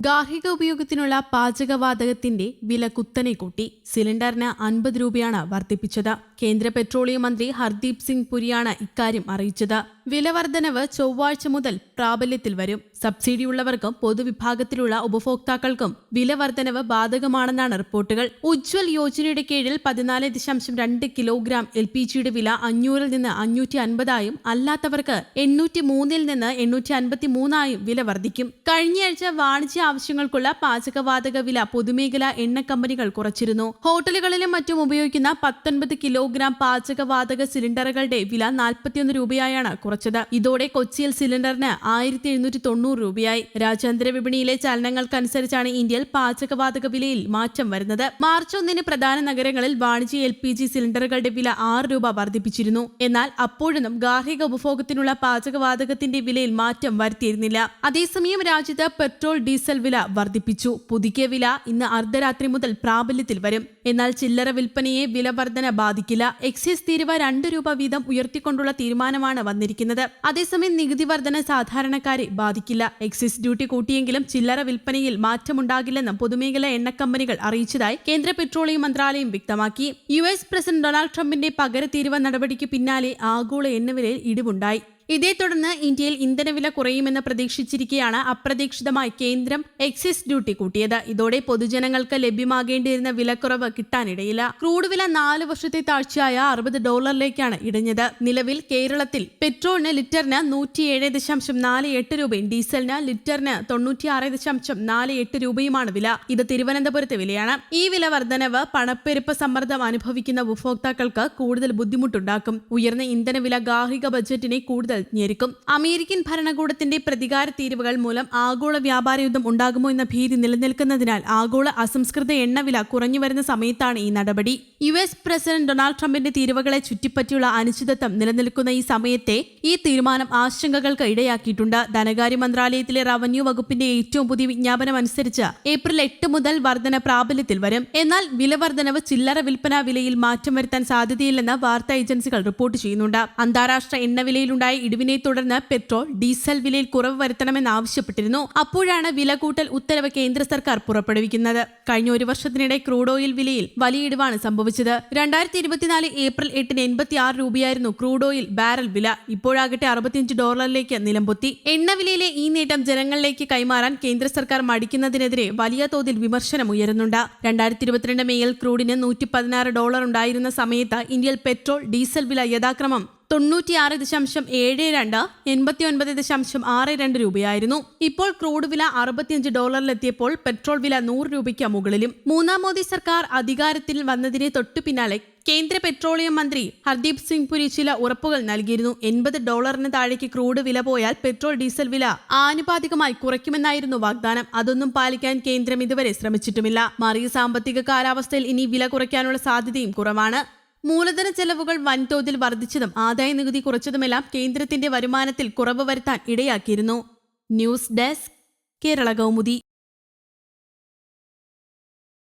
ഗാർഹിക ഉപയോഗത്തിനുള്ള പാചകവാതകത്തിന്റെ വില കുത്തനെ കൂട്ടി. സിലിണ്ടറിന് അൻപത് രൂപയാണ് വർദ്ധിപ്പിച്ചത്. കേന്ദ്ര പെട്രോളിയം മന്ത്രി ഹർദീപ് സിംഗ് പുരിയാണ് ഇക്കാര്യം അറിയിച്ചത്. വിലവർദ്ധനവ് ചൊവ്വാഴ്ച മുതൽ പ്രാബല്യത്തിൽ വരും. സബ്സിഡിയുള്ളവർക്കും പൊതുവിഭാഗത്തിലുള്ള ഉപഭോക്താക്കൾക്കും വിലവർദ്ധനവ് ബാധകമാണെന്നാണ് റിപ്പോർട്ടുകൾ. ഉജ്ജ്വൽ യോജനയുടെ കീഴിൽ പതിനാല് ദശാംശം രണ്ട് കിലോഗ്രാം എൽ പി ജിയുടെ വില അഞ്ഞൂറിൽ നിന്ന് അഞ്ഞൂറ്റി അൻപതായും അല്ലാത്തവർക്ക് എണ്ണൂറ്റി മൂന്നിൽ നിന്ന് എണ്ണൂറ്റി അൻപത്തി മൂന്നായും വില വർദ്ധിക്കും. കഴിഞ്ഞയാഴ്ച വാണിജ്യ ആവശ്യങ്ങൾക്കുള്ള പാചകവാതക വില പൊതുമേഖലാ എണ്ണ കമ്പനികൾ കുറച്ചിരുന്നു. ഹോട്ടലുകളിലും മറ്റും ഉപയോഗിക്കുന്ന പത്തൊൻപത് കിലോഗ്രാം പാചകവാതക സിലിണ്ടറുകളുടെ വില നാൽപ്പത്തിയൊന്ന് രൂപയായാണ് കുറച്ചത്. ഇതോടെ കൊച്ചിയിൽ സിലിണ്ടറിന് ആയിരത്തി എഴുന്നൂറ്റി തൊണ്ണൂറ് രൂപയായി. രാജ്യാന്തര വിപണിയിലെ ചലനങ്ങൾക്കനുസരിച്ചാണ് ഇന്ത്യയിൽ പാചകവാതക വിലയിൽ മാറ്റം വരുന്നത്. മാർച്ച് ഒന്നിന് പ്രധാന നഗരങ്ങളിൽ വാണിജ്യ എൽ പി ജി സിലിണ്ടറുകളുടെ വില ആറ് രൂപ വർദ്ധിപ്പിച്ചിരുന്നു. എന്നാൽ അപ്പോഴൊന്നും ഗാർഹിക ഉപഭോഗത്തിനുള്ള പാചകവാതകത്തിന്റെ വിലയിൽ മാറ്റം വരുത്തിയിരുന്നില്ല. അതേസമയം രാജ്യത്ത് പെട്രോൾ ഡീസൽ വില വർദ്ധിപ്പിച്ചു. പുതുക്കിയ വില ഇന്ന് അർദ്ധരാത്രി മുതൽ പ്രാബല്യത്തിൽ വരും. എന്നാൽ ചില്ലറ വിൽപ്പനയെ വിലവർധന ബാധിക്കില്ല. എക്സൈസ് തീരുവ രണ്ട് രൂപ വീതം ഉയർത്തിക്കൊണ്ടുള്ള തീരുമാനമാണ് വന്നിരിക്കുന്നത്. അതേസമയം നികുതി വർധന സാധാരണക്കാരെ ബാധിക്കില്ല. എക്സൈസ് ഡ്യൂട്ടി കൂട്ടിയെങ്കിലും ചില്ലറ വിൽപ്പനയിൽ മാറ്റമുണ്ടാകില്ലെന്നും പൊതുമേഖലാ എണ്ണ കമ്പനികൾ അറിയിച്ചതായി കേന്ദ്ര പെട്രോളിയം മന്ത്രാലയം വ്യക്തമാക്കി. യു എസ് പ്രസിഡന്റ് ഡൊണാൾഡ് ട്രംപിന്റെ പകര തീരുവ നടപടിക്ക് പിന്നാലെ ആഗോള എണ്ണവിലയിൽ ഇടിവുണ്ടായി. ഇതേ തുടർന്ന് ഇന്ത്യയിൽ ഇന്ധനവില കുറയുമെന്ന് പ്രതീക്ഷിച്ചിരിക്കെയാണ് അപ്രതീക്ഷിതമായി കേന്ദ്രം എക്സൈസ് ഡ്യൂട്ടി കൂട്ടിയത്. ഇതോടെ പൊതുജനങ്ങൾക്ക് ലഭ്യമാകേണ്ടിയിരുന്ന വിലക്കുറവ് കിട്ടാനിടയില്ല. ക്രൂഡ് വില നാല് വർഷത്തെ താഴ്ചയായ അറുപത് ഡോളറിലേക്കാണ് ഇടിഞ്ഞത്. നിലവിൽ കേരളത്തിൽ പെട്രോളിന് ലിറ്ററിന് നൂറ്റിയേഴ് ദശാംശം നാല് എട്ട് രൂപയും ഡീസലിന് ലിറ്ററിന് തൊണ്ണൂറ്റിയാറ് ദശാംശം നാല് എട്ട് രൂപയുമാണ് വില. ഇത് തിരുവനന്തപുരത്തെ വിലയാണ്. ഈ വില വർധനവ് പണപ്പെരുപ്പ സമ്മർദ്ദം അനുഭവിക്കുന്ന ഉപഭോക്താക്കൾക്ക് കൂടുതൽ ബുദ്ധിമുട്ടുണ്ടാക്കും. ഉയർന്ന ഇന്ധനവില ഗാർഹിക ബജറ്റിനെ കൂടുതൽ ഞെരുക്കും. അമേരിക്കൻ ഭരണകൂടത്തിന്റെ പ്രതികാര തീരുവകൾ മൂലം ആഗോള വ്യാപാര യുദ്ധം ഉണ്ടാകുമോ എന്ന ഭീതി നിലനിൽക്കുന്നതിനാൽ ആഗോള അസംസ്കൃത എണ്ണവില കുറഞ്ഞു വരുന്ന സമയത്താണ് ഈ നടപടി. യു എസ് പ്രസിഡന്റ് ഡൊണാൾഡ് ട്രംപിന്റെ തീരുവകളെ ചുറ്റിപ്പറ്റിയുള്ള അനിശ്ചിതത്വം നിലനിൽക്കുന്ന ഈ സമയത്തെ ഈ തീരുമാനം ആശങ്കകൾക്ക് ഇടയാക്കിയിട്ടുണ്ട്. ധനകാര്യ മന്ത്രാലയത്തിലെ റവന്യൂ വകുപ്പിന്റെ ഏറ്റവും പുതിയ വിജ്ഞാപനം അനുസരിച്ച് ഏപ്രിൽ എട്ട് മുതൽ വർധന പ്രാബല്യത്തിൽ വരും. എന്നാൽ വില വർധനവ് ചില്ലറ വിൽപ്പന വിലയിൽ മാറ്റം വരുത്താൻ സാധ്യതയില്ലെന്ന് വാർത്താ ഏജൻസികൾ റിപ്പോർട്ട് ചെയ്യുന്നുണ്ട്. അന്താരാഷ്ട്ര എണ്ണവിലയിലുണ്ടായ ഇടിവിനെ തുടർന്ന് പെട്രോൾ ഡീസൽ വിലയിൽ കുറവ് വരുത്തണമെന്ന് ആവശ്യപ്പെട്ടിരുന്നു. അപ്പോഴാണ് വില കൂട്ടൽ ഉത്തരവ് കേന്ദ്ര സർക്കാർ പുറപ്പെടുവിക്കുന്നത്. കഴിഞ്ഞ ഒരു വർഷത്തിനിടെ ക്രൂഡ് ഓയിൽ വിലയിൽ വലിയ ഇടിവാണ് സംഭവിച്ചത്. രണ്ടായിരത്തി ഇരുപത്തിനാല് ഏപ്രിൽ എട്ടിന് എൺപത്തി ആറ് രൂപയായിരുന്നു ക്രൂഡ് ഓയിൽ ബാരൽ വില. ഇപ്പോഴാകട്ടെ അറുപത്തിയഞ്ച് ഡോളറിലേക്ക് നിലംപൊത്തി. എണ്ണവിലയിലെ ഈ നേട്ടം ജനങ്ങളിലേക്ക് കൈമാറാൻ കേന്ദ്ര സർക്കാർ മടിക്കുന്നതിനെതിരെ വലിയ തോതിൽ വിമർശനം ഉയരുന്നുണ്ട്. രണ്ടായിരത്തി ഇരുപത്തിരണ്ട് മേയിൽ ക്രൂഡിന് നൂറ്റി പതിനാറ് ഡോളർ ഉണ്ടായിരുന്ന സമയത്ത് ഇന്ത്യയിൽ പെട്രോൾ ഡീസൽ വില യഥാക്രമം തൊണ്ണൂറ്റിയാറ് ദശാംശം ഏഴ് രണ്ട് എൺപത്തി ഒൻപത് ദശാംശം ആറ് രണ്ട് രൂപയായിരുന്നു. ഇപ്പോൾ ക്രൂഡ് വില അറുപത്തിയഞ്ച് ഡോളറിലെത്തിയപ്പോൾ പെട്രോൾ വില നൂറ് രൂപയ്ക്ക് മുകളിലും. മൂന്നാം മോദി സർക്കാർ അധികാരത്തിൽ വന്നതിനെ തൊട്ടു പിന്നാലെ കേന്ദ്ര പെട്രോളിയം മന്ത്രി ഹർദീപ് സിംഗ് പുരി ചില ഉറപ്പുകൾ നൽകിയിരുന്നു. എൺപത് ഡോളറിന് താഴേക്ക് ക്രൂഡ് വില പോയാൽ പെട്രോൾ ഡീസൽ വില ആനുപാതികമായി കുറയ്ക്കുമെന്നായിരുന്നു വാഗ്ദാനം. അതൊന്നും പാലിക്കാൻ കേന്ദ്രം ഇതുവരെ ശ്രമിച്ചിട്ടുമില്ല. മറിയ സാമ്പത്തിക കാലാവസ്ഥയിൽ ഇനി വില കുറയ്ക്കാനുള്ള സാധ്യതയും കുറവാണ്. മൂലധന ചെലവുകൾ വൻതോതിൽ വർദ്ധിച്ചതും ആദായ നികുതി കുറച്ചതുമെല്ലാം കേന്ദ്രത്തിന്റെ വരുമാനത്തിൽ കുറവ് വരുത്താൻ ഇടയാക്കിയിരുന്നു. News desk Kerala Kaumudi.